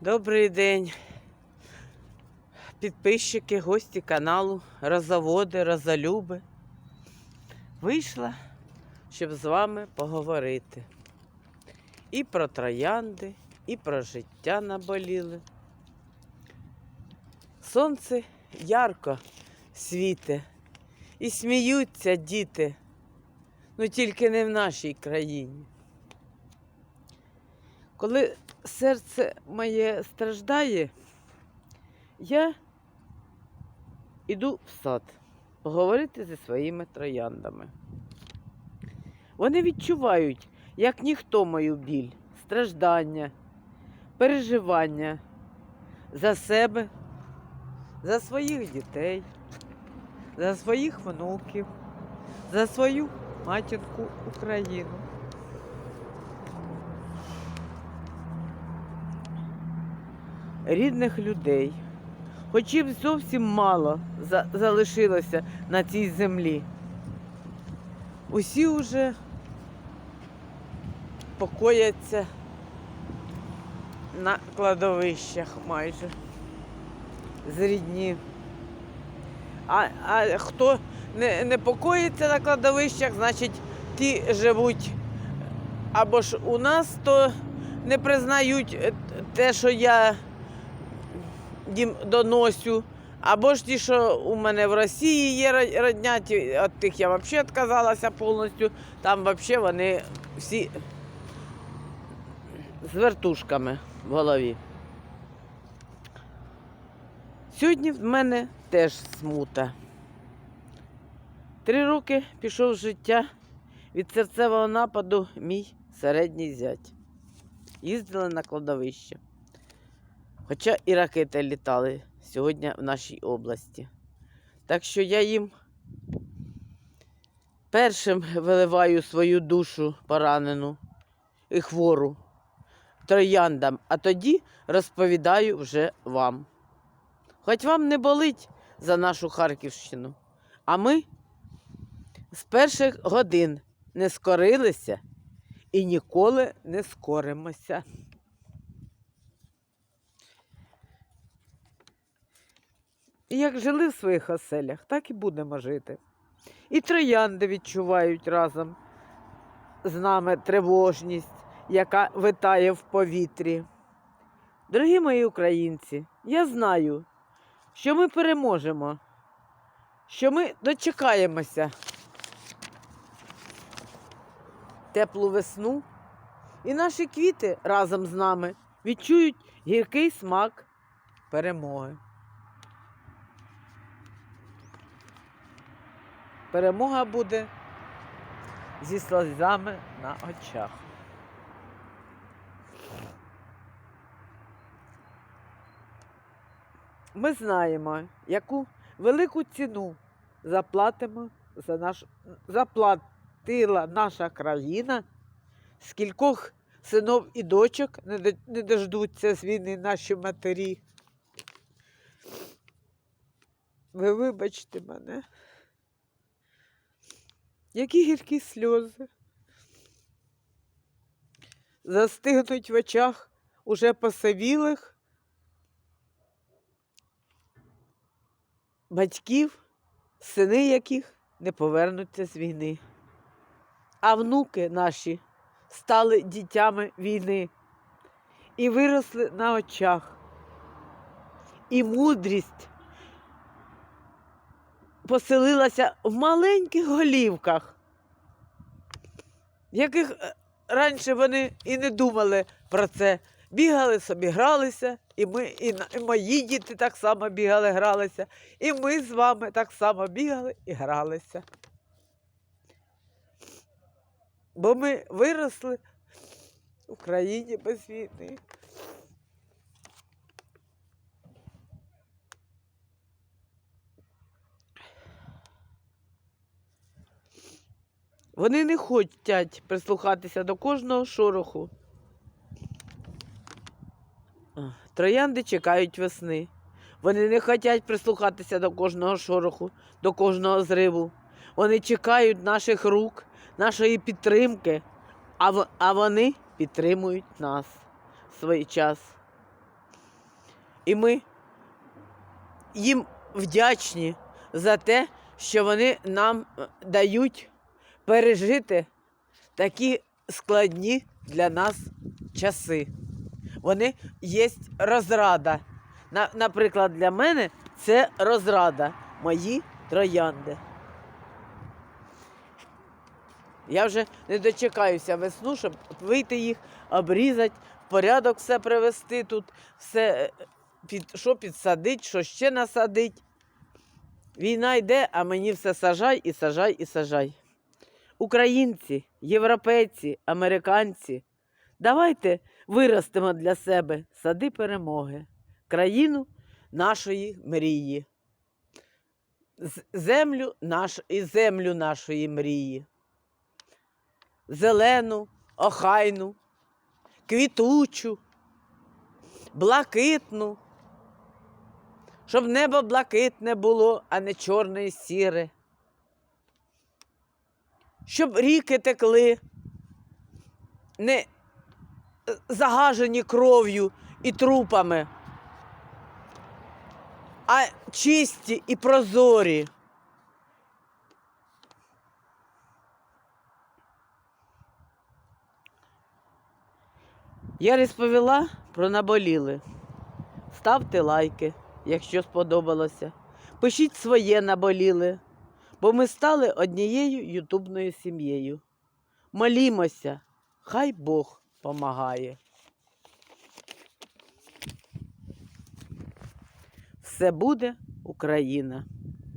Добрий день, підписчики, гості каналу, розоводи, розолюби. Вийшла, щоб з вами поговорити. І про троянди, і про життя наболіли. Сонце ярко світе, і сміються діти, ну тільки не в нашій країні. Коли серце моє страждає, я йду в сад поговорити зі своїми трояндами. Вони відчувають, як ніхто мою біль, страждання, переживання за себе, за своїх дітей, за своїх внуків, за свою матінку Україну. Рідних людей, хоч їм зовсім мало за- залишилося на цій землі. Усі вже покояться на кладовищах майже з рідні. А, а хто не, не покоїться на кладовищах, значить ті живуть або ж у нас, то не признають те, що я доносю. Або ж ті, що у мене в Росії є ро- родня, ті, від тих я взагалі відказалася повністю. Там взагалі вони всі з вертушками в голові. Сьогодні в мене теж смута. Три роки пішов з життя від серцевого нападу мій середній зять. Їздили на кладовище. Хоча і ракети літали сьогодні в нашій області. Так що я їм першим виливаю свою душу поранену і хвору трояндам, а тоді розповідаю вже вам. Хоч вам не болить за нашу Харківщину, а ми з перших годин не скорилися і ніколи не скоримося. І як жили в своїх оселях, так і будемо жити. І троянди відчувають разом з нами тривожність, яка витає в повітрі. Дорогі мої українці, я знаю, що ми переможемо, що ми дочекаємося теплу весну, і наші квіти разом з нами відчують гіркий смак перемоги. Перемога буде зі сльозами на очах. Ми знаємо, яку велику ціну заплатимо за наш, заплатила наша країна, скількох синов і дочок не, дождуться з війни наші матері. Ви вибачте мене. Які гіркі сльози. Застигнуть в очах уже посивілих батьків, сини яких не повернуться з війни. А внуки наші стали дітями війни і виросли на очах. І мудрість поселилася в маленьких голівках, яких е, раніше вони і не думали про це. Бігали собі, гралися, і ми, і, і мої діти так само бігали, гралися, і ми з вами так само бігали і гралися. Бо ми виросли в Україні без війни. Вони не хочуть прислухатися до кожного шороху. Троянди чекають весни. Вони не хочуть прислухатися до кожного шороху, до кожного зриву. Вони чекають наших рук, нашої підтримки, а, в- а вони підтримують нас в свій час. І ми їм вдячні за те, що вони нам е, дають пережити такі складні для нас часи. Вони є розрада. На, наприклад, для мене це розрада, мої троянди. Я вже не дочекаюся весну, щоб вийти їх, обрізати, в порядок все привести тут, все е, під, що підсадить, що ще насадить. Війна йде, а мені все сажай і сажай і сажай. Українці, європейці, американці, давайте виростемо для себе. Сади перемоги, країну нашої мрії, землю наш, і землю нашої мрії. Зелену, охайну, квітучу, блакитну, щоб небо блакитне було, а не чорне і сіре. Щоб ріки текли, не е, загажені кров'ю і трупами, а чисті і прозорі. Я розповіла про наболіли. Ставте лайки, якщо сподобалося. Пишіть своє наболіли, бо ми стали однією ютубною сім'єю. Молімося, хай Бог помагає. Все буде Україна.